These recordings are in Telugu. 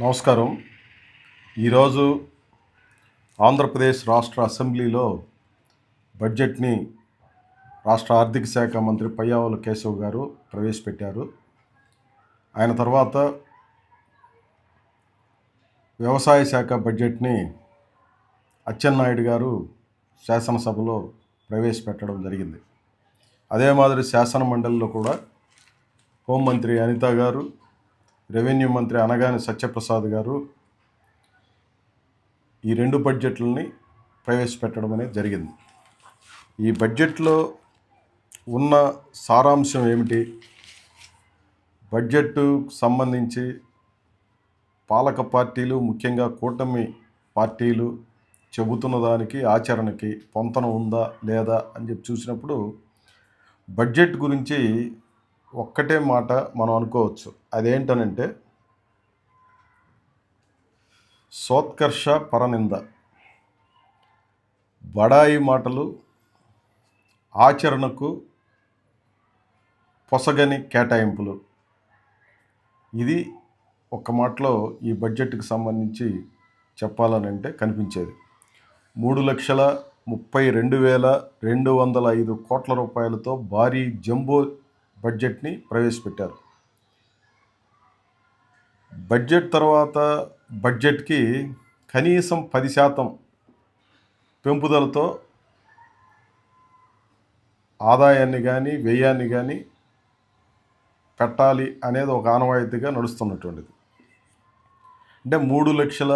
నమస్కారం. ఈరోజు ఆంధ్రప్రదేశ్ రాష్ట్ర అసెంబ్లీలో బడ్జెట్ని రాష్ట్ర ఆర్థిక శాఖ మంత్రి పయ్యావుల కేశవ్ గారు ప్రవేశపెట్టారు. ఆయన తర్వాత వ్యవసాయ శాఖ బడ్జెట్ని అచ్చెన్నాయుడు గారు శాసనసభలో ప్రవేశపెట్టడం జరిగింది. అదే మాదిరి శాసన మండలిలో కూడా హోంమంత్రి అనిత గారు రెవెన్యూ మంత్రి అనగాని సత్యప్రసాద్ గారు ఈ రెండు బడ్జెట్లని ప్రవేశపెట్టడం అనేది జరిగింది. ఈ బడ్జెట్లో ఉన్న సారాంశం ఏమిటి? బడ్జెట్కు సంబంధించి పాలక పార్టీలు ముఖ్యంగా కూటమి పార్టీలు చెబుతున్న దానికి ఆచరణకి పొంతన ఉందా లేదా అని చెప్పి చూసినప్పుడు బడ్జెట్ గురించి ఒక్కటే మాట మనం అనుకోవచ్చు. అదేంటనంటే సోత్కర్ష పరనింద. బడాయి మాటలు ఆచరణకు పొసగని కేటాయింపులు. ఇది ఒక మాటలో ఈ బడ్జెట్కి సంబంధించి చెప్పాలనంటే కనిపించేది. మూడు లక్షల ముప్పై రెండు వేల రెండు వందల ఐదు కోట్ల రూపాయలతో భారీ జంబో బడ్జెట్ని ప్రవేశపెట్టారు. బడ్జెట్ తర్వాత బడ్జెట్కి కనీసం పది శాతం పెంపుదలతో ఆదాయాన్ని కానీ వ్యయాన్ని కానీ పెట్టాలి అనేది ఒక ఆనవాయితీగా నడుస్తున్నటువంటిది. అంటే మూడు లక్షల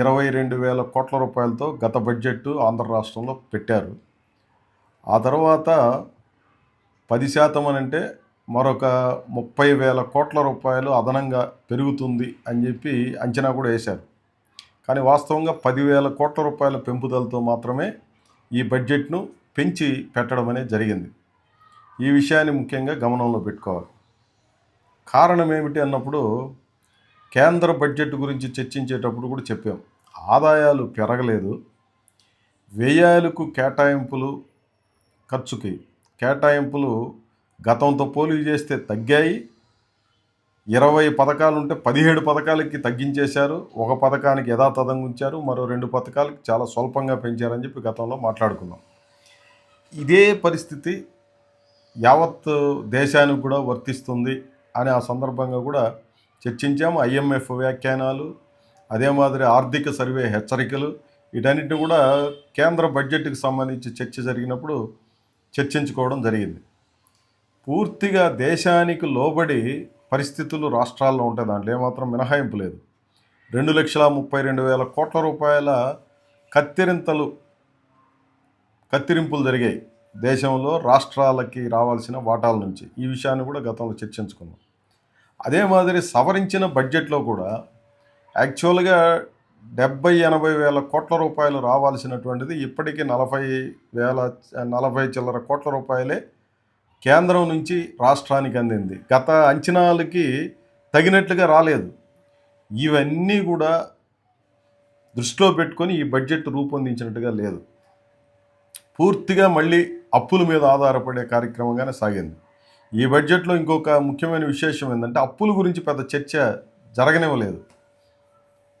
ఇరవై రెండు వేల కోట్ల రూపాయలతో గత బడ్జెట్ ఆంధ్ర రాష్ట్రంలో పెట్టారు. ఆ తర్వాత పది శాతం అని అంటే మరొక ముప్పై వేల కోట్ల రూపాయలు అదనంగా పెరుగుతుంది అని చెప్పి అంచనా కూడా వేశారు. కానీ వాస్తవంగా పదివేల కోట్ల రూపాయల పెంపుదలతో మాత్రమే ఈ బడ్జెట్ను పెంచి పెట్టడం అనేది జరిగింది. ఈ విషయాన్ని ముఖ్యంగా గమనంలో పెట్టుకోవాలి. కారణం ఏమిటి అన్నప్పుడు కేంద్ర బడ్జెట్ గురించి చర్చించేటప్పుడు కూడా చెప్పాం. ఆదాయాలు పెరగలేదు. వ్యయాలకు కేటాయింపులు ఖర్చుకి కేటాయింపులు గతంతో పోలి చేస్తే తగ్గాయి. ఇరవై పథకాలు ఉంటే పదిహేడు పథకాలకి తగ్గించేశారు. ఒక పథకానికి యథాతథంగా ఉంచారు. మరో రెండు పథకాలకి చాలా స్వల్పంగా పెంచారని చెప్పి గతంలో మాట్లాడుకున్నాం. ఇదే పరిస్థితి యావత్ దేశానికి కూడా వర్తిస్తుంది అని ఆ సందర్భంగా కూడా చర్చించాము. ఐఎంఎఫ్ వ్యాఖ్యానాలు అదే మాదిరి ఆర్థిక సర్వే హెచ్చరికలు వీటన్నిటిని కూడా కేంద్ర బడ్జెట్కి సంబంధించి చర్చ జరిగినప్పుడు చర్చించుకోవడం జరిగింది. పూర్తిగా దేశానికి లోబడి పరిస్థితులు రాష్ట్రాల్లో ఉంటాయి దాంట్లో ఏమాత్రం మినహాయింపు లేదు. రెండు లక్షల ముప్పై రెండు వేల కోట్ల రూపాయల కత్తిరింతలు కత్తిరింపులు జరిగాయి దేశంలో రాష్ట్రాలకి రావాల్సిన వాటాల నుంచి. ఈ విషయాన్ని కూడా గతంలో చర్చించుకున్నాం. అదే మాదిరి సవరించిన బడ్జెట్లో కూడా యాక్చువల్గా డెబ్బై ఎనభై వేల కోట్ల రూపాయలు రావాల్సినటువంటిది ఇప్పటికీ నలభై వేల నలభై చిల్లర కోట్ల రూపాయలే కేంద్రం నుంచి రాష్ట్రానికి అందింది. గత అంచనాలకి తగినట్లుగా రాలేదు. ఇవన్నీ కూడా దృష్టిలో పెట్టుకొని ఈ బడ్జెట్ రూపొందించినట్టుగా లేదు. పూర్తిగా మళ్ళీ అప్పుల మీద ఆధారపడే కార్యక్రమంగానే సాగింది. ఈ బడ్జెట్లో ఇంకొక ముఖ్యమైన విశేషం ఏంటంటే అప్పుల గురించి పెద్ద చర్చ జరగనివ్వలేదు.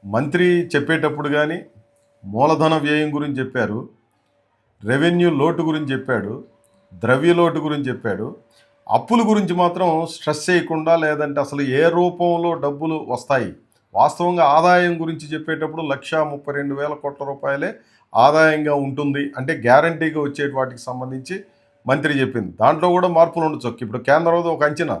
మంత్రి చెప్పేటప్పుడు కానీ మూలధన వ్యయం గురించి చెప్పారు. రెవెన్యూ లోటు గురించి చెప్పాడు. ద్రవ్యలోటు గురించి చెప్పాడు. అప్పుల గురించి మాత్రం స్ట్రెస్ చేయకుండా లేదంటే అసలు ఏ రూపంలో డబ్బులు వస్తాయి? వాస్తవంగా ఆదాయం గురించి చెప్పేటప్పుడు లక్షా ముప్పై రెండు వేల కోట్ల రూపాయలే ఆదాయంగా ఉంటుంది అంటే గ్యారంటీగా వచ్చే వాటికి సంబంధించి మంత్రి చెప్పింది. దాంట్లో కూడా మార్పులు ఉండొచ్చు. ఇప్పుడు కేంద్రం ఒక అంచనా.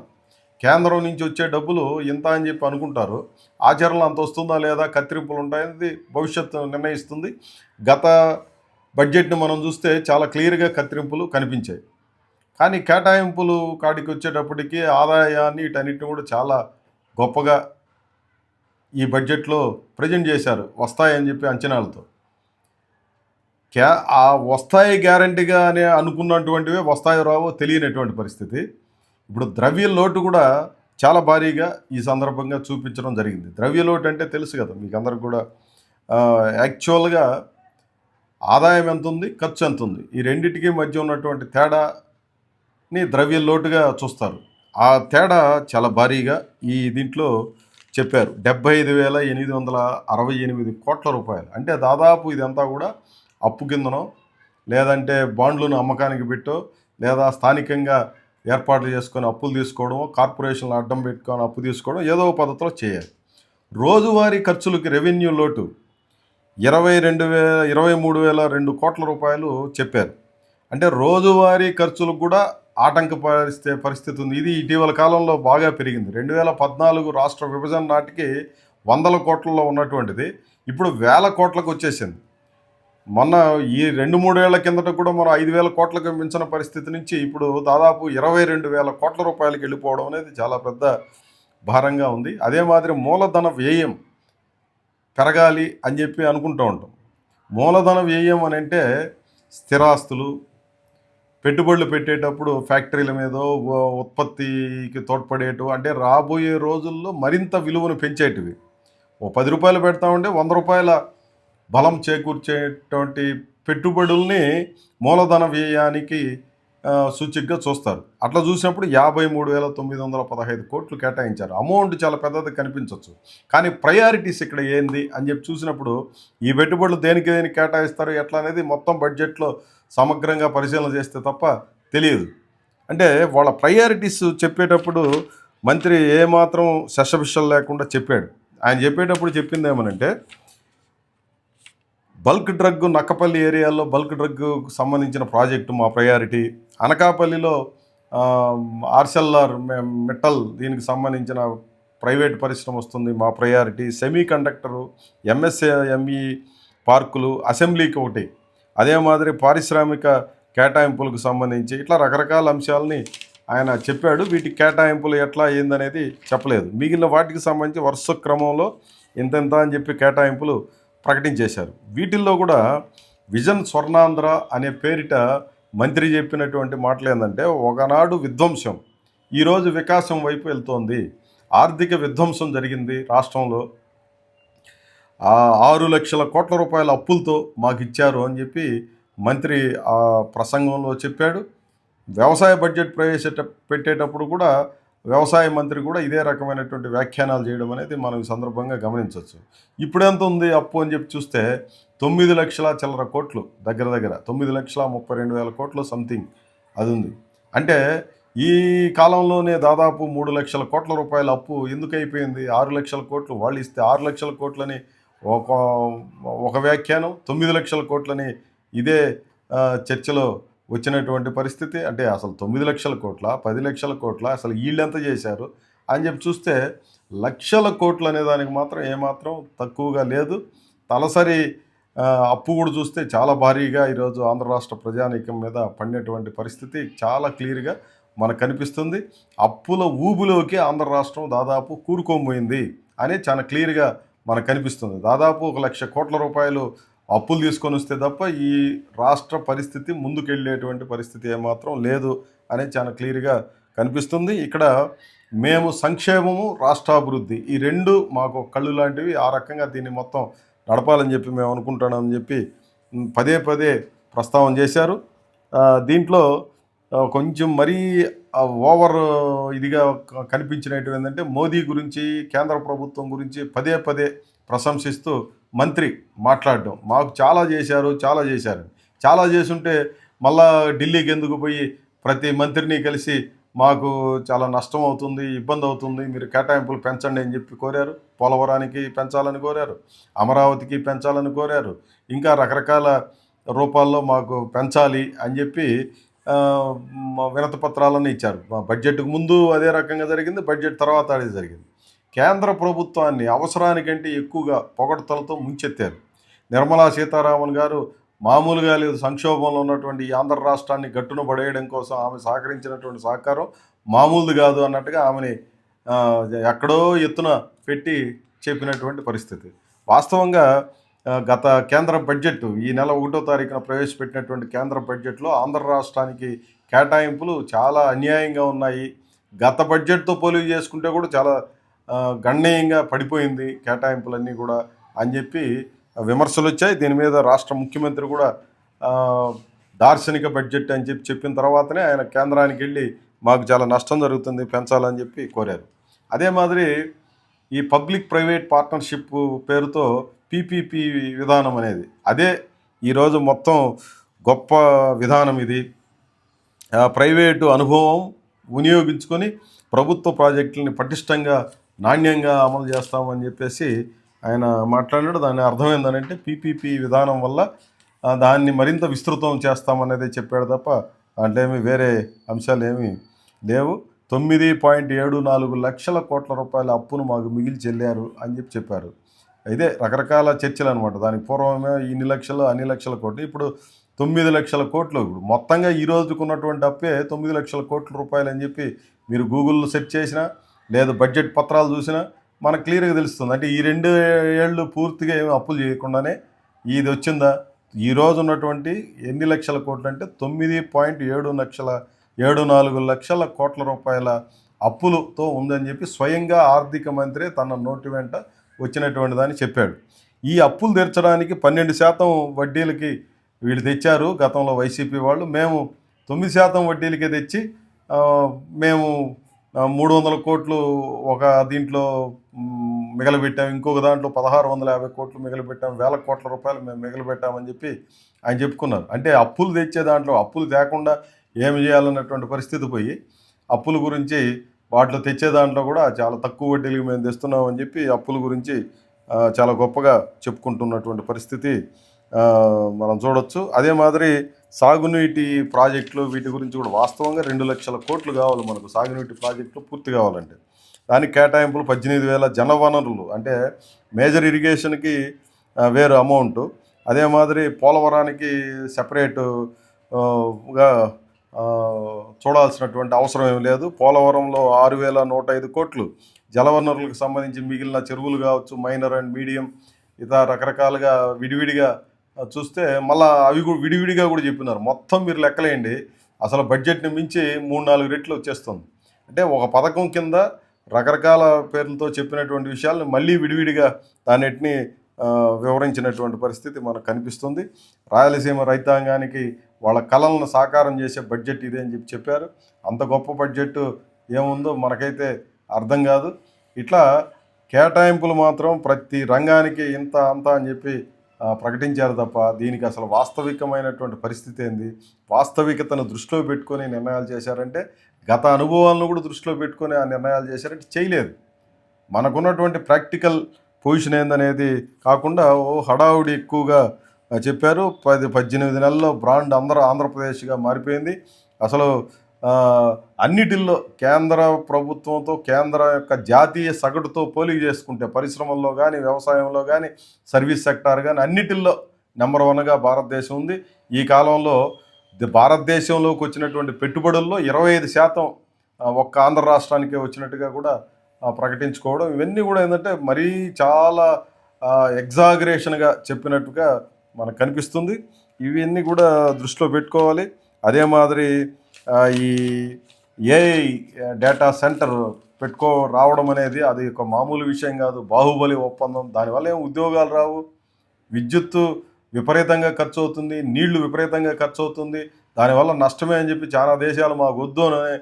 కేంద్రం నుంచి వచ్చే డబ్బులు ఇంత అని చెప్పి అనుకుంటారు. ఆచరణలో అంత వస్తుందా లేదా? కత్తిరింపులు ఉంటాయనేది భవిష్యత్తు నిర్ణయిస్తుంది. గత బడ్జెట్ని మనం చూస్తే చాలా క్లియర్గా కత్తిరింపులు కనిపించాయి. కానీ కేటాయింపులు కాడికి వచ్చేటప్పటికి ఆదాయాన్ని వీటన్నిటిని కూడా చాలా గొప్పగా ఈ బడ్జెట్లో ప్రజెంట్ చేశారు. వస్తాయని చెప్పి అంచనాలతో. క్యా ఆ వస్తాయి గ్యారంటీగా అనే అనుకున్నటువంటివే వస్తాయో రావో తెలియనటువంటి పరిస్థితి. ఇప్పుడు ద్రవ్య లోటు కూడా చాలా భారీగా ఈ సందర్భంగా చూపించడం జరిగింది. ద్రవ్య లోటు అంటే తెలుసు కదా మీకు అందరికి కూడా యాక్చువల్గా ఆదాయం ఎంత ఉంది ఖర్చు ఎంత ఉంది ఈ రెండింటికి మధ్య ఉన్నటువంటి తేడా ని ద్రవ్య లోటుగా చూస్తారు. ఆ తేడా చాలా భారీగా ఈ దీంట్లో చెప్పారు. డెబ్బై ఐదు వేల ఎనిమిది వందల అరవై ఎనిమిది కోట్ల రూపాయలు. అంటే దాదాపు ఇదంతా కూడా అప్పు కిందనో లేదంటే బాండ్లను అమ్మకానికి పెట్టో లేదా స్థానికంగా ఏర్పాట్లు చేసుకొని అప్పులు తీసుకోవడం కార్పొరేషన్లు అడ్డం పెట్టుకొని అప్పు తీసుకోవడం ఏదో పద్ధతిలో చేయాలి. రోజువారీ ఖర్చులకి రెవెన్యూ లోటు ఇరవై రెండు వే ఇరవై మూడు వేల రెండు కోట్ల రూపాయలు చెప్పారు అంటే రోజువారీ ఖర్చులకు కూడా ఆటంక పరిస్థితి పరిస్థితి ఉంది. ఇది ఇటీవల కాలంలో బాగా పెరిగింది. రెండు వేల పద్నాలుగు రాష్ట్ర విభజన నాటికి వందల కోట్లలో ఉన్నటువంటిది. ఇప్పుడు వేల కోట్లకు వచ్చేసింది. మొన్న ఈ రెండు మూడేళ్ళ కిందట కూడా మనం ఐదు వేల కోట్లకు మించిన పరిస్థితి నుంచి ఇప్పుడు దాదాపు ఇరవై రెండు వేల కోట్ల రూపాయలకి వెళ్ళిపోవడం అనేది చాలా పెద్ద భారంగా ఉంది. అదే మాదిరి మూలధన వ్యయం పెరగాలి అని చెప్పి అనుకుంటూ ఉంటాం. మూలధన వ్యయం అని అంటే స్థిరాస్తులు పెట్టుబడులు పెట్టేటప్పుడు ఫ్యాక్టరీల మీద ఉత్పత్తికి తోడ్పడేటు అంటే రాబోయే రోజుల్లో మరింత విలువను పెంచేటివి. ఓ పది రూపాయలు పెడతామంటే వంద రూపాయల బలం చేకూర్చేటువంటి పెట్టుబడుల్ని మూలధన వ్యయానికి సూచికగా చూస్తారు. అట్లా చూసినప్పుడు యాభై మూడు వేల తొమ్మిది వందల పదహైదు కోట్లు కేటాయించారు. అమౌంట్ చాలా పెద్దది కనిపించవచ్చు కానీ ప్రయారిటీస్ ఇక్కడ ఏంది అని చెప్పి చూసినప్పుడు ఈ పెట్టుబడులు దేనికి దేనికి కేటాయిస్తారు ఎట్లా అనేది మొత్తం బడ్జెట్లో సమగ్రంగా పరిశీలన చేస్తే తప్ప తెలియదు. అంటే వాళ్ళ ప్రయారిటీస్ చెప్పేటప్పుడు మంత్రి ఏమాత్రం శశభిషలు లేకుండా చెప్పాడు. ఆయన చెప్పేటప్పుడు చెప్పింది ఏమనంటే బల్క్ డ్రగ్ నక్కపల్లి ఏరియాలో బల్క్ డ్రగ్ సంబంధించిన ప్రాజెక్టు మా ప్రయారిటీ. అనకాపల్లిలో ఆ, ఆర్సెల్ఆర్ మె- మెటల్ దీనికి సంబంధించిన ప్రైవేట్ పరిశ్రమ వస్తుంది మా ప్రయారిటీ. సెమీ కండక్టరు ఎంఎస్ఎంఈ పార్కులు అసెంబ్లీకి ఒకటి. అదే మాదిరి పారిశ్రామిక కేటాయింపులకు సంబంధించి ఇట్లా రకరకాల అంశాలని ఆయన చెప్పాడు. వీటి కేటాయింపులు ఎట్లా ఏందనేది చెప్పలేదు. మిగిలిన వాటికి సంబంధించి వరుస క్రమంలో ఇంతెంత అని చెప్పి కేటాయింపులు ప్రకటించేశారు. వీటిల్లో కూడా విజన్ స్వర్ణాంధ్ర అనే పేరిట మంత్రి చెప్పినటువంటి మాటలు ఏంటంటే ఒకనాడు విధ్వంసం ఈరోజు వికాసం వైపు వెళ్తోంది. ఆర్థిక విధ్వంసం జరిగింది రాష్ట్రంలో. ఆరు లక్షల కోట్ల రూపాయల అప్పులతో మాకు ఇచ్చారు అని చెప్పి మంత్రి ఆ ప్రసంగంలో చెప్పాడు. వ్యవసాయ బడ్జెట్ ప్రవేశ పెట్టేటప్పుడు కూడా వ్యవసాయ మంత్రి కూడా ఇదే రకమైనటువంటి వ్యాఖ్యానాలు చేయడం అనేది మనం ఈ సందర్భంగా గమనించవచ్చు. ఇప్పుడెంత ఉంది అప్పు అని చెప్పి చూస్తే తొమ్మిది లక్షల చిల్లర కోట్లు దగ్గర దగ్గర తొమ్మిది లక్షల ముప్పై రెండు వేల కోట్లు సంథింగ్ అది ఉంది. అంటే ఈ కాలంలోనే దాదాపు మూడు లక్షల కోట్ల రూపాయల అప్పు ఎందుకు అయిపోయింది? ఆరు లక్షల కోట్లు వాళ్ళు ఇస్తే ఆరు లక్షల కోట్లని ఒక ఒక వ్యాఖ్యానం తొమ్మిది లక్షల కోట్లని ఇదే చర్చలో వచ్చినటువంటి పరిస్థితి అంటే అసలు తొమ్మిది లక్షల కోట్ల పది లక్షల కోట్ల అసలు వీళ్ళు ఎంత చేశారు అని చెప్పి చూస్తే లక్షల కోట్లు అనే దానికి మాత్రం ఏమాత్రం తక్కువగా లేదు. తలసరి అప్పు కూడా చూస్తే చాలా భారీగా ఈరోజు ఆంధ్ర రాష్ట్ర ప్రజానీకం మీద పడినటువంటి పరిస్థితి చాలా క్లియర్గా మనకు కనిపిస్తుంది. అప్పుల ఊబిలోకి ఆంధ్ర రాష్ట్రం దాదాపు కూరుకోబోయింది అని చాలా క్లియర్గా మనకు కనిపిస్తుంది. దాదాపు ఒక లక్ష కోట్ల రూపాయలు అప్పులు తీసుకొని వస్తే తప్ప ఈ రాష్ట్ర పరిస్థితి ముందుకెళ్ళేటువంటి పరిస్థితి ఏమాత్రం లేదు అనేది చాలా క్లియర్గా కనిపిస్తుంది. ఇక్కడ మేము సంక్షేమము రాష్ట్రాభివృద్ధి ఈ రెండు మాకు కళ్ళు లాంటివి ఆ రకంగా దీన్ని మొత్తం నడపాలని చెప్పి మేము అనుకుంటున్నామని చెప్పి పదే పదే ప్రస్తావన చేశారు. దీంట్లో కొంచెం మరీ ఓవర్ ఇదిగా క- కనిపించినట్టు ఏంటంటే మోదీ గురించి కేంద్ర ప్రభుత్వం గురించి పదే పదే ప్రశంసిస్తూ మంత్రి మాట్లాడడం. మాకు చాలా చేశారు చాలా చేశారు. చాలా చేసుంటే మళ్ళా ఢిల్లీకి ఎందుకు పోయి ప్రతి మంత్రిని కలిసి మాకు చాలా నష్టం అవుతుంది ఇబ్బంది అవుతుంది మీరు కేటాయింపులు పెంచండి అని చెప్పి కోరారు. పోలవరానికి పెంచాలని కోరారు. అమరావతికి పెంచాలని కోరారు. ఇంకా రకరకాల రూపాల్లో మాకు పెంచాలి అని చెప్పి వినతపత్రాలను ఇచ్చారు. మా బడ్జెట్కు ముందు అదే రకంగా జరిగింది బడ్జెట్ తర్వాత అదే జరిగింది. కేంద్ర ప్రభుత్వాన్ని అవసరానికంటే ఎక్కువగా పొగడతలతో ముంచెత్తారు. నిర్మలా సీతారామన్ గారు మామూలుగా లేదు సంక్షోభంలో ఉన్నటువంటి ఈ ఆంధ్ర రాష్ట్రాన్ని గట్టున పడేయడం కోసం ఆమె సహకరించినటువంటి సహకారం మామూలుది కాదు అన్నట్టుగా ఆమెని ఎక్కడో ఎత్తున పెట్టి చెప్పినటువంటి పరిస్థితి. వాస్తవంగా గత కేంద్ర బడ్జెట్ ఈ నెల ఒకటో తారీఖున ప్రవేశపెట్టినటువంటి కేంద్ర బడ్జెట్లో ఆంధ్ర రాష్ట్రానికి కేటాయింపులు చాలా అన్యాయంగా ఉన్నాయి. గత బడ్జెట్తో పోలి చేసుకుంటే కూడా చాలా గణనీయంగా పడిపోయింది కేటాయింపులన్నీ కూడా అని చెప్పి విమర్శలు వచ్చాయి. దీని మీద రాష్ట్ర ముఖ్యమంత్రి కూడా దార్శనిక బడ్జెట్ అని చెప్పి చెప్పిన తర్వాతనే ఆయన కేంద్రానికి వెళ్ళి మాకు చాలా నష్టం జరుగుతుంది పెంచాలని చెప్పి కోరారు. అదే మాదిరి ఈ పబ్లిక్ ప్రైవేట్ పార్ట్నర్షిప్ పేరుతో పీపీపీ విధానం అనేది అదే ఈరోజు మొత్తం గొప్ప విధానం ఇది. ప్రైవేటు అనుభవం వినియోగించుకొని ప్రభుత్వ ప్రాజెక్టులని పటిష్టంగా నాణ్యంగా అమలు చేస్తామని చెప్పేసి ఆయన మాట్లాడాడు. దాని అర్థం ఏంటంటే పీపీపీ విధానం వల్ల దాన్ని మరింత విస్తృతం చేస్తామనేది చెప్పాడు తప్ప అంటే ఏమి వేరే అంశాలు ఏమీ లేవు. తొమ్మిది పాయింట్ ఏడు నాలుగు లక్షల కోట్ల రూపాయల అప్పును మాకు మిగిలి చెల్లారు అని చెప్పి చెప్పారు. అయితే రకరకాల చర్చలు అనమాట దానికి పూర్వమే ఇన్ని లక్షలు అన్ని లక్షల కోట్లు. ఇప్పుడు తొమ్మిది లక్షల కోట్లు ఇప్పుడు మొత్తంగా ఈ రోజుకున్నటువంటి అప్పే తొమ్మిది లక్షల కోట్ల రూపాయలు అని చెప్పి మీరు గూగుల్లో సెర్చ్ చేసినా లేదా బడ్జెట్ పత్రాలు చూసినా మనకు క్లియర్గా తెలుస్తుంది. అంటే ఈ రెండు ఏళ్ళు పూర్తిగా ఏమి అప్పులు చేయకుండానే ఇది వచ్చిందా? ఈ రోజు ఉన్నటువంటి ఎన్ని లక్షల కోట్లు అంటే తొమ్మిది పాయింట్ ఏడు లక్షల ఏడు నాలుగు లక్షల కోట్ల రూపాయల అప్పులతో ఉందని చెప్పి స్వయంగా ఆర్థిక మంత్రి తన నోటి వెంట వచ్చినటువంటి దాన్ని చెప్పాడు. ఈ అప్పులు తీర్చడానికి పన్నెండు శాతం వడ్డీలకి వీళ్ళు తెచ్చారు. గతంలో వైసీపీ వాళ్ళు మేము తొమ్మిది శాతం వడ్డీలకే తెచ్చి మేము మూడు వందల కోట్లు ఒక దీంట్లో మిగలబెట్టాం. ఇంకొక దాంట్లో పదహారు వందల యాభై కోట్లు మిగలబెట్టాం. వేల కోట్ల రూపాయలు మేము మిగలబెట్టామని చెప్పి ఆయన చెప్పుకున్నారు. అంటే అప్పులు తెచ్చే దాంట్లో అప్పులు తేకుండా ఏమి చేయాలన్నటువంటి పరిస్థితి పోయి అప్పుల గురించి వాటిలో తెచ్చే దాంట్లో కూడా చాలా తక్కువ వడ్డీలకు మేము తెస్తున్నామని చెప్పి అప్పుల గురించి చాలా గొప్పగా చెప్పుకుంటున్నటువంటి పరిస్థితి మనం చూడొచ్చు. అదే మాదిరి సాగునీటి ప్రాజెక్టులు వీటి గురించి కూడా వాస్తవంగా రెండు లక్షల కోట్లు కావాలి మనకు. సాగునీటి ప్రాజెక్టులు పూర్తి కావాలంటే. దానికి కేటాయింపులు పద్దెనిమిది వేల జనవనరులు. అంటే మేజర్ ఇరిగేషన్కి వేరు అమౌంట్. అదే మాదిరి పోలవరానికి సెపరేటు గా చూడాల్సినటువంటి అవసరం ఏం లేదు. పోలవరంలో ఆరు వేల నూట ఐదు కోట్లు. జలవనరులకు సంబంధించి మిగిలిన చెరువులు కావచ్చు మైనర్ అండ్ మీడియం ఇతర రకరకాలుగా విడివిడిగా చూస్తే మళ్ళా అవి కూడా విడివిడిగా కూడా చెప్పినారు. మొత్తం మీరు లెక్కలేయండి. అసలు బడ్జెట్ని మించి మూడు నాలుగు రెట్లు వచ్చేస్తుంది. అంటే ఒక పథకం కింద రకరకాల పేర్లతో చెప్పినటువంటి విషయాలను మళ్ళీ విడివిడిగా దాన్నిటిని వివరించినటువంటి పరిస్థితి మనకు కనిపిస్తుంది. రాయలసీమ రైతాంగానికి వాళ్ళ కళలను సాకారం చేసే బడ్జెట్ ఇదే అని చెప్పి చెప్పారు. అంత గొప్ప బడ్జెట్ ఏముందో మనకైతే అర్థం కాదు. ఇట్లా కేటాయింపులు మాత్రం ప్రతి రంగానికి ఇంత అంత అని చెప్పి ప్రకటించారు తప్ప దీనికి అసలు వాస్తవికమైనటువంటి పరిస్థితి ఏంది? వాస్తవికతను దృష్టిలో పెట్టుకొని నిర్ణయాలు చేశారంటే గత అనుభవాలను కూడా దృష్టిలో పెట్టుకొని ఆ నిర్ణయాలు చేశారంటే చేయలేదు. మనకున్నటువంటి ప్రాక్టికల్ పొజిషన్ ఏందనేది కాకుండా ఓ హడావుడి ఎక్కువగా చెప్పారు. పది పద్దెనిమిది నెలల్లో బ్రాండ్ అందరూ ఆంధ్రప్రదేశ్గా మారిపోయింది. అసలు అన్నిటిల్లో కేంద్ర ప్రభుత్వంతో కేంద్ర యొక్క జాతీయ సగటుతో పోలిక చేసుకుంటే పరిశ్రమల్లో కానీ వ్యవసాయంలో కానీ సర్వీస్ సెక్టార్ కానీ అన్నిటిల్లో నెంబర్ వన్గా భారతదేశం ఉంది. ఈ కాలంలో భారతదేశంలోకి వచ్చినటువంటి పెట్టుబడుల్లో ఇరవై ఐదు శాతం ఒక్క ఆంధ్ర రాష్ట్రానికే వచ్చినట్టుగా కూడా ప్రకటించుకోవడం. ఇవన్నీ కూడా ఏంటంటే మరీ చాలా ఎగ్జాగరేషన్గా చెప్పినట్టుగా మనకు కనిపిస్తుంది. ఇవన్నీ కూడా దృష్టిలో పెట్టుకోవాలి. అదే మాదిరి ఈ ఏఐ డేటా సెంటర్ పెట్టుకో రావడం అనేది అది ఒక మామూలు విషయం కాదు. బాహుబలి ఒప్పందం. దానివల్ల ఏం ఉద్యోగాలు రావు? విద్యుత్తు విపరీతంగా ఖర్చు అవుతుంది. నీళ్ళు విపరీతంగా ఖర్చు అవుతుంది. దానివల్ల నష్టమే అని చెప్పి చాలా దేశాలు మాకు వద్దు అని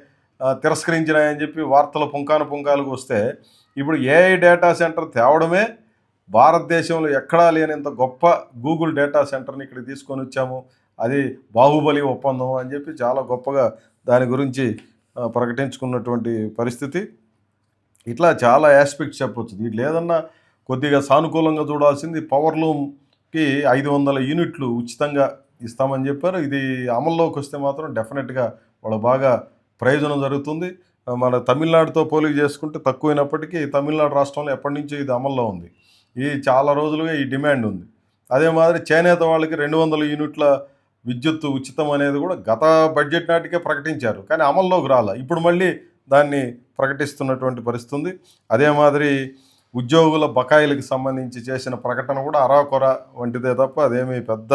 తిరస్కరించినాయని చెప్పి వార్తలు పుంకాను పుంకాలకు వస్తే ఇప్పుడు ఏఐ డేటా సెంటర్ తేవడమే భారతదేశంలో ఎక్కడా లేనంత గొప్ప గూగుల్ డేటా సెంటర్ని ఇక్కడ తీసుకొని వచ్చాము. అది బాహుబలి ఒప్పందం అని చెప్పి చాలా గొప్పగా దాని గురించి ప్రకటించుకున్నటువంటి పరిస్థితి. ఇట్లా చాలా ఆస్పెక్ట్స్ చెప్పొచ్చు. దీంట్లో ఏదన్నా కొద్దిగా సానుకూలంగా చూడాల్సింది పవర్ లూమ్కి ఐదు వందల యూనిట్లు ఉచితంగా ఇస్తామని చెప్పారు. ఇది అమల్లోకి వస్తే మాత్రం డెఫినెట్గా వాళ్ళ బాగా ప్రయోజనం జరుగుతుంది. మన తమిళనాడుతో పోలిక చేసుకుంటే తక్కువైనప్పటికీ తమిళనాడు రాష్ట్రంలో ఎప్పటి నుంచో ఇది అమల్లో ఉంది. ఈ చాలా రోజులుగా ఈ డిమాండ్ ఉంది. అదే మాదిరి చేనేత వాళ్ళకి రెండు వందల యూనిట్ల విద్యుత్ ఉచితం అనేది కూడా గత బడ్జెట్ నాటికే ప్రకటించారు. కానీ అమల్లోకి రాలే. ఇప్పుడు మళ్ళీ దాన్ని ప్రకటిస్తున్నటువంటి పరిస్థితి ఉంది అదే మాదిరి ఉద్యోగుల బకాయిలకు సంబంధించి చేసిన ప్రకటన కూడా అరాకొర వంటిదే తప్ప అదేమీ పెద్ద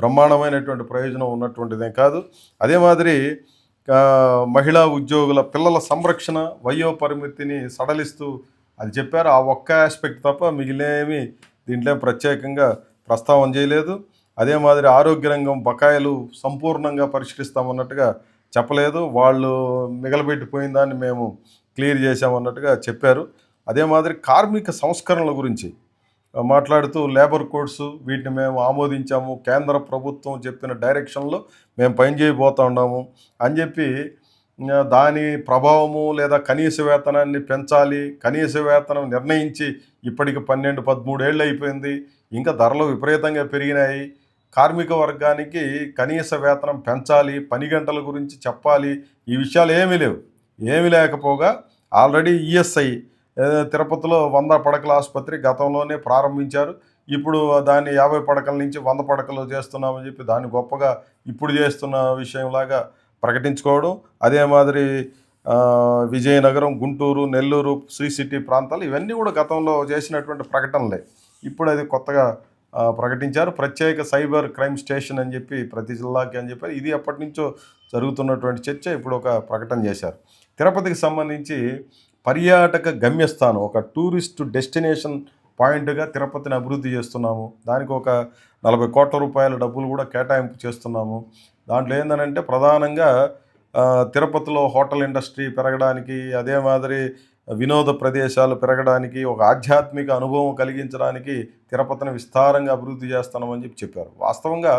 బ్రహ్మాండమైనటువంటి ప్రయోజనం ఉన్నటువంటిదేం కాదు. అదే మాదిరి మహిళా ఉద్యోగుల పిల్లల సంరక్షణ వయో పరిమితిని సడలిస్తూ అది చెప్పారు. ఆ ఒక్క ఆస్పెక్ట్ తప్ప మిగిలినవి దీంట్లో ప్రత్యేకంగా ప్రస్తావన చేయలేదు. అదే మాదిరి ఆరోగ్య రంగం బకాయిలు సంపూర్ణంగా పరిష్కరిస్తామన్నట్టుగా చెప్పలేదు. వాళ్ళు మిగలబెట్టిపోయిన దాన్ని మేము క్లియర్ చేశామన్నట్టుగా చెప్పారు. అదే మాదిరి కార్మిక సంస్కరణల గురించి మాట్లాడుతూ లేబర్ కోడ్స్ వీటిని మేము ఆమోదించాము. కేంద్ర ప్రభుత్వం చెప్పిన డైరెక్షన్లో మేము పనిచేయబోతూ ఉన్నాము అని చెప్పి దాని ప్రభావము లేదా కనీస వేతనాన్ని పెంచాలి కనీస వేతనం నిర్ణయించి ఇప్పటికి పన్నెండు పదమూడేళ్ళు అయిపోయింది. ఇంకా ధరలు విపరీతంగా పెరిగినాయి. కార్మిక వర్గానికి కనీస వేతనం పెంచాలి పని గంటల గురించి చెప్పాలి ఈ విషయాలు ఏమీ లేవు. ఏమీ లేకపోగా ఆల్రెడీ ఈఎస్ఐ తిరుపతిలో వంద పడకల ఆసుపత్రి గతంలోనే ప్రారంభించారు. ఇప్పుడు దాన్ని యాభై పడకల నుంచి వంద పడకలు చేస్తున్నామని చెప్పి దాన్ని గొప్పగా ఇప్పుడు చేస్తున్న విషయంలాగా ప్రకటించుకోవడం అదే మాదిరి విజయనగరం గుంటూరు నెల్లూరు శ్రీ సిటీ ప్రాంతాలు ఇవన్నీ కూడా గతంలో చేసినటువంటి ప్రకటనలే. ఇప్పుడు అది కొత్తగా ప్రకటించారు. ప్రత్యేక సైబర్ క్రైమ్ స్టేషన్ అని చెప్పి ప్రతి జిల్లాకి అని చెప్పి ఇది ఎప్పటి నుంచో జరుగుతున్నటువంటి చర్చ. ఇప్పుడు ఒక ప్రకటన చేశారు. తిరుపతికి సంబంధించి పర్యాటక గమ్యస్థానం ఒక టూరిస్ట్ డెస్టినేషన్ పాయింట్గా తిరుపతిని అభివృద్ధి చేస్తున్నాము. దానికి ఒక నలభై కోట్ల రూపాయల డబ్బులు కూడా కేటాయింపు చేస్తున్నాము. దాంట్లో ఏంటంటే ప్రధానంగా తిరుపతిలో హోటల్ ఇండస్ట్రీ పెరగడానికి అదే మాదిరి వినోద ప్రదేశాలు పెరగడానికి ఒక ఆధ్యాత్మిక అనుభవం కలిగించడానికి తిరుపతిని విస్తారంగా అభివృద్ధి చేస్తామని చెప్పి చెప్పారు. వాస్తవంగా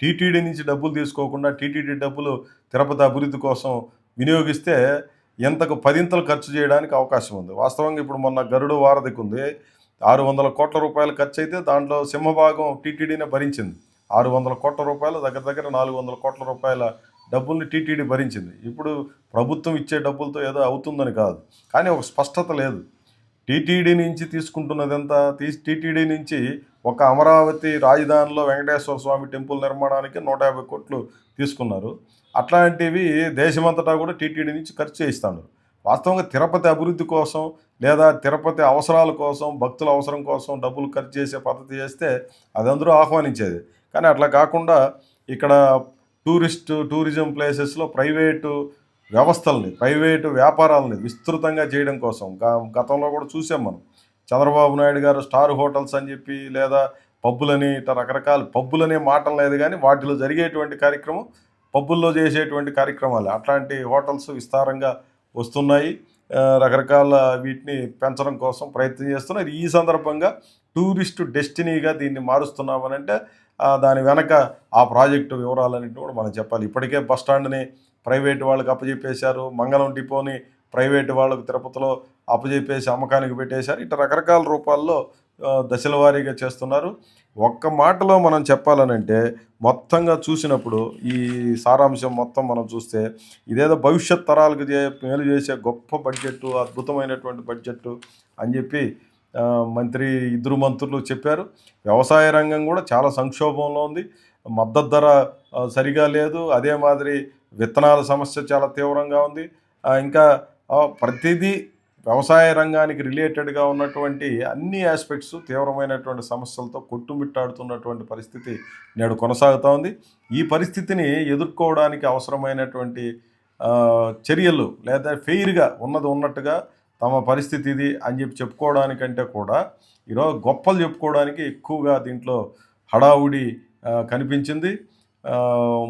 టీటీడీ నుంచి డబ్బులు తీసుకోకుండా టీటీడీ డబ్బులు తిరుపతి అభివృద్ధి కోసం వినియోగిస్తే ఎంతకు పదింతలు ఖర్చు చేయడానికి అవకాశం ఉంది. వాస్తవంగా ఇప్పుడు మొన్న గరుడు వారధికి ఉంది ఆరు వందల కోట్ల రూపాయలు ఖర్చు అయితే దాంట్లో సింహభాగం టీటీడీనే భరించింది. ఆరు వందల కోట్ల రూపాయలు దగ్గర దగ్గర నాలుగు వందల కోట్ల రూపాయల డబ్బుల్ని టీటీడీ భరించింది. ఇప్పుడు ప్రభుత్వం ఇచ్చే డబ్బులతో ఏదో అవుతుందని కాదు. కానీ ఒక స్పష్టత లేదు. టీటీడీ నుంచి తీసుకుంటున్నది ఎంత తీసి టీటీడీ నుంచి ఒక అమరావతి రాజధానిలో వెంకటేశ్వర స్వామి టెంపుల్ నిర్మాణానికి నూట యాభై కోట్లు తీసుకున్నారు. అట్లాంటివి దేశమంతటా కూడా టీటీడీ నుంచి ఖర్చు చేయిస్తాడు వాస్తవంగా తిరుపతి అభివృద్ధి కోసం లేదా తిరుపతి అవసరాల కోసం భక్తుల అవసరం కోసం డబ్బులు ఖర్చు చేసే పద్ధతి చేస్తే అది అందరూ ఆహ్వానించేది. కానీ అట్లా కాకుండా ఇక్కడ టూరిస్ట్ టూరిజం ప్లేసెస్లో ప్రైవేటు వ్యవస్థల్ని ప్రైవేటు వ్యాపారాలని విస్తృతంగా చేయడం కోసం గతంలో కూడా చూసాం మనం. చంద్రబాబు నాయుడు గారు స్టార్ హోటల్స్ అని చెప్పి లేదా పబ్బులని ఇట్లా రకరకాల పబ్బులనే మాటలు లేదు కానీ వాటిలో జరిగేటువంటి కార్యక్రమం పబ్బుల్లో చేసేటువంటి కార్యక్రమాలు. అట్లాంటి హోటల్స్ విస్తారంగా వస్తున్నాయి. రకరకాల వీటిని పెంచడం కోసం ప్రయత్నం చేస్తున్నారు. ఈ సందర్భంగా టూరిస్ట్ డెస్టినీగా దీన్ని మారుస్తున్నామని అంటే దాని వెనక ఆ ప్రాజెక్టు వివరాలన్నింటినీ కూడా మనం చెప్పాలి. ఇప్పటికే బస్ స్టాండ్ని ప్రైవేట్ వాళ్ళకి అప్పచెప్పేశారు మంగళం డిపోని ప్రైవేట్ వాళ్ళకు తిరుపతిలో అప్పచెప్పేసి అమ్మకానికి పెట్టేశారు. ఇట్లా రకరకాల రూపాల్లో దశల వారీగా చేస్తున్నారు. ఒక్క మాటలో మనం చెప్పాలనంటే మొత్తంగా చూసినప్పుడు ఈ సారాంశం మొత్తం మనం చూస్తే ఇదేదో భవిష్యత్ తరాలకు చే మేలు చేసే గొప్ప బడ్జెట్ అద్భుతమైనటువంటి బడ్జెట్ అని చెప్పి మంత్రి ఇద్దరు మంత్రులు చెప్పారు. వ్యవసాయ రంగం కూడా చాలా సంక్షోభంలో ఉంది. మద్దతు ధర సరిగా లేదు. అదే మాదిరి విత్తనాల సమస్య చాలా తీవ్రంగా ఉంది. ఇంకా ప్రతిదీ వ్యవసాయ రంగానికి రిలేటెడ్గా ఉన్నటువంటి అన్ని ఆస్పెక్ట్స్ తీవ్రమైనటువంటి సమస్యలతో కొట్టుమిట్టాడుతున్నటువంటి పరిస్థితి నేడు కొనసాగుతూ ఉంది. ఈ పరిస్థితిని ఎదుర్కోవడానికి అవసరమైనటువంటి చర్యలు లేదా ఫెయిర్గా ఉన్నది ఉన్నట్టుగా తమ పరిస్థితి ఇది అని చెప్పి చెప్పుకోవడానికంటే కూడా ఈరోజు గొప్పలు చెప్పుకోవడానికి ఎక్కువగా దీంట్లో హడావుడి కనిపించింది.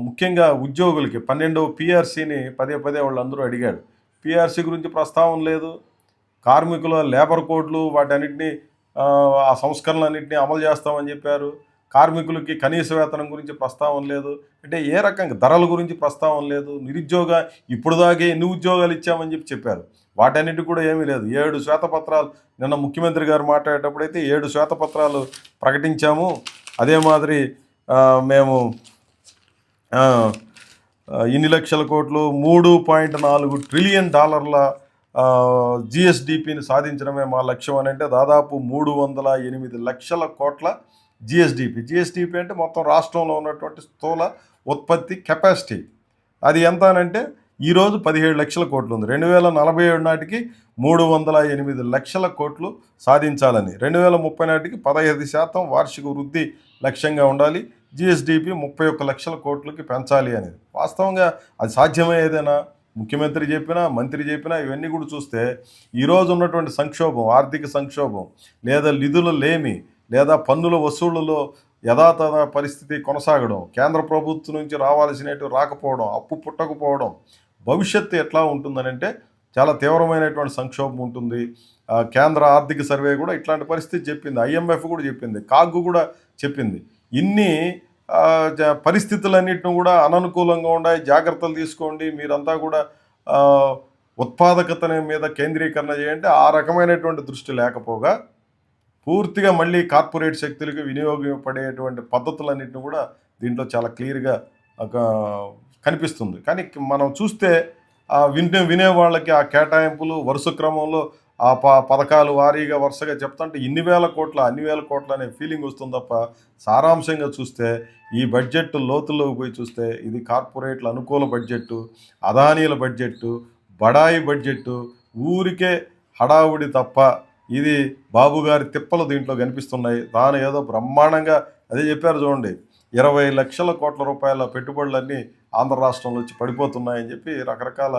ముఖ్యంగా ఉద్యోగులకి పన్నెండవ పిఆర్సీని పదే పదే వాళ్ళందరూ అడిగాడు పిఆర్సీ గురించి ప్రస్తావన లేదు. కార్మికుల లేబర్ కోడ్లు వాటన్నిటిని ఆ, సంస్కరణలన్నింటినీ అమలు చేస్తామని చెప్పారు. కార్మికులకి కనీస వేతనం గురించి ప్రస్తావన లేదు. అంటే ఏ రకంగా ధరల గురించి ప్రస్తావన లేదు. నిరుద్యోగ ఇప్పుడు దాకా ఎన్ని ఉద్యోగాలు ఇచ్చామని చెప్పి చెప్పారు. వాటన్నిటి కూడా ఏమీ లేదు. ఏడు శ్వేతపత్రాలు నిన్న ముఖ్యమంత్రి గారు మాట్లాడేటప్పుడైతే ఏడు శ్వేతపత్రాలు ప్రకటించాము. అదే మాదిరి మేము ఇన్ని లక్షల కోట్లు మూడు పాయింట్ నాలుగు ట్రిలియన్ డాలర్ల జిఎస్డిపిని సాధించడమే మా లక్ష్యం అని అంటే దాదాపు మూడు వందల ఎనిమిది లక్షల కోట్ల జిఎస్డిపి. జిఎస్డిపి అంటే మొత్తం రాష్ట్రంలో ఉన్నటువంటి స్థూల ఉత్పత్తి కెపాసిటీ. అది ఎంత అని అంటే ఈరోజు పదిహేడు లక్షల కోట్లు ఉంది. రెండు వేల నలభై ఏడు నాటికి మూడు వందల ఎనిమిది లక్షల కోట్లు సాధించాలని. రెండు వేల ముప్పై నాటికి పదహైదు శాతం వార్షిక వృద్ధి లక్ష్యంగా ఉండాలి. జిఎస్డిపి ముప్పై ఒక్క లక్షల కోట్లకి పెంచాలి అనేది. వాస్తవంగా అది సాధ్యమయ్యేదేనా ముఖ్యమంత్రి చెప్పినా మంత్రి చెప్పినా ఇవన్నీ కూడా చూస్తే ఈరోజు ఉన్నటువంటి సంక్షోభం ఆర్థిక సంక్షోభం లేదా నిధులు లేమి లేదా పన్నుల వసూళ్ళలో యథాతథ పరిస్థితి కొనసాగడం కేంద్ర ప్రభుత్వం నుంచి రావాల్సినవి రాకపోవడం అప్పు పుట్టకపోవడం భవిష్యత్తు ఎట్లా ఉంటుందని అంటే చాలా తీవ్రమైనటువంటి సంక్షోభం ఉంటుంది. కేంద్ర ఆర్థిక సర్వే కూడా ఇట్లాంటి పరిస్థితి చెప్పింది. ఐఎంఎఫ్ కూడా చెప్పింది. కాగ్ కూడా చెప్పింది. ఇన్ని ఆ, జ- కూడా అననుకూలంగా ఉన్నాయి జాగ్రత్తలు తీసుకోండి. మీరంతా కూడా ఉత్పాదకతని మీద కేంద్రీకరణ చేయండి. ఆ రకమైనటువంటి దృష్టి లేకపోగా పూర్తిగా మళ్ళీ కార్పొరేట్ శక్తులకు వినియోగపడేటువంటి పద్ధతులన్నింటిని కూడా దీంట్లో చాలా క్లియర్గా ఒక కనిపిస్తుంది. కానీ మనం చూస్తే ఆ వినే వినేవాళ్ళకి ఆ కేటాయింపులు వరుస క్రమంలో ఆ ప పథకాలు వారీగా వరుసగా చెప్తుంటే ఇన్ని వేల కోట్ల అన్ని వేల కోట్ల అనే ఫీలింగ్ వస్తుంది తప్ప సారాంశంగా చూస్తే ఈ బడ్జెట్ లోతుల్లోకి పోయి చూస్తే ఇది కార్పొరేట్ల అనుకూల బడ్జెట్ అదానీల బడ్జెట్ బడాయి బడ్జెట్ ఊరికే హడావుడి తప్ప ఇది బాబు గారి తిప్పలు దీంట్లో కనిపిస్తున్నాయి. తాను ఏదో బ్రహ్మాండంగా అదే చెప్పారు చూడండి ఇరవై లక్షల కోట్ల రూపాయల పెట్టుబడులన్నీ ఆంధ్ర రాష్ట్రంలో వచ్చి పడిపోతున్నాయని చెప్పి రకరకాల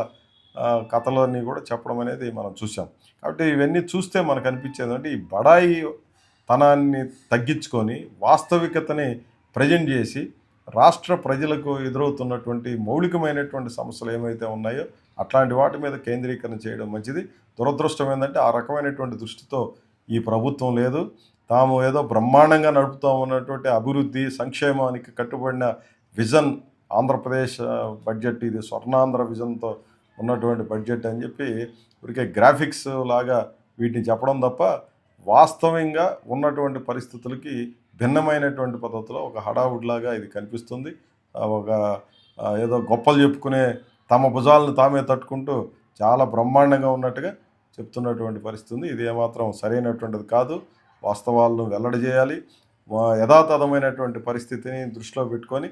కథలన్నీ కూడా చెప్పడం అనేది మనం చూసాం కాబట్టి ఇవన్నీ చూస్తే మనకు అనిపించేది అంటే ఈ బడాయి తనాన్ని తగ్గించుకొని వాస్తవికతని ప్రజెంట్ చేసి రాష్ట్ర ప్రజలకు ఎదురవుతున్నటువంటి మౌలికమైనటువంటి సమస్యలు ఏమైతే ఉన్నాయో అట్లాంటి వాటి మీద కేంద్రీకరణ చేయడం మంచిది. దురదృష్టం ఏంటంటే ఆ రకమైనటువంటి దృష్టితో ఈ ప్రభుత్వం లేదు. తాము ఏదో బ్రహ్మాండంగా నడుపుతాం ఉన్నటువంటి అభివృద్ధి సంక్షేమానికి కట్టుబడిన విజన్ ఆంధ్రప్రదేశ్ బడ్జెట్ ఇది స్వర్ణాంధ్ర విజన్తో ఉన్నటువంటి బడ్జెట్ అని చెప్పి ఊరికే గ్రాఫిక్స్ లాగా వీటిని చెప్పడం తప్ప వాస్తవంగా ఉన్నటువంటి పరిస్థితులకి భిన్నమైనటువంటి పద్ధతిలో ఒక హడావుడిలాగా ఇది కనిపిస్తుంది. ఒక ఏదో గొప్పలు చెప్పుకునే తమ భుజాలను తామే తట్టుకుంటూ చాలా బ్రహ్మాండంగా ఉన్నట్టుగా చెప్తున్నటువంటి పరిస్థితి ఉంది ఇది ఏమాత్రం సరైనటువంటిది కాదు. వాస్తవాలను వెల్లడి చేయాలి యథాతథమైనటువంటి పరిస్థితిని దృష్టిలో పెట్టుకొని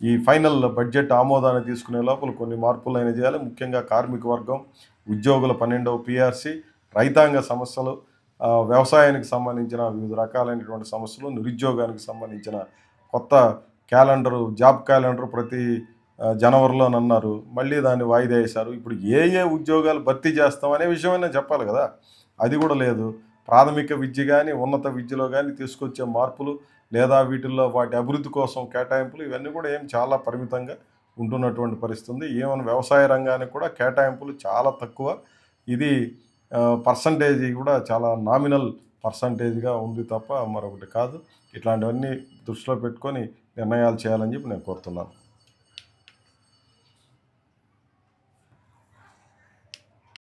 ఈ ఫైనల్ బడ్జెట్ ఆమోదాన్ని తీసుకునే లోపల కొన్ని మార్పులు అయినా చేయాలి. ముఖ్యంగా కార్మిక వర్గం ఉద్యోగుల పన్నెండవ పిఆర్సి రైతాంగ సమస్యలు వ్యవసాయానికి సంబంధించిన వివిధ రకాలైనటువంటి సమస్యలు నిరుద్యోగానికి సంబంధించిన కొత్త క్యాలెండరు జాబ్ క్యాలెండర్ ప్రతి ఆ, జనవరిలో అన్నారు మళ్ళీ దాన్ని వాయిదా వేశారు. ఇప్పుడు ఏ ఏ ఉద్యోగాలు భర్తీ చేస్తాం అనే విషయమైనా చెప్పాలి కదా. అది కూడా లేదు. ప్రాథమిక విద్య కానీ ఉన్నత విద్యలో కానీ తీసుకొచ్చే మార్పులు లేదా వీటిల్లో వాటి అభివృద్ధి కోసం కేటాయింపులు ఇవన్నీ కూడా ఏం చాలా పరిమితంగా ఉంటున్నటువంటి పరిస్థితి ఉంది వ్యవసాయ రంగానికి కూడా కేటాయింపులు చాలా తక్కువ. ఇది పర్సంటేజ్ కూడా చాలా నామినల్ పర్సంటేజ్గా ఉంది తప్ప మరొకటి కాదు. ఇట్లాంటివన్నీ దృష్టిలో పెట్టుకొని నిర్ణయాలు చేయాలని చెప్పి నేను కోరుతున్నాను.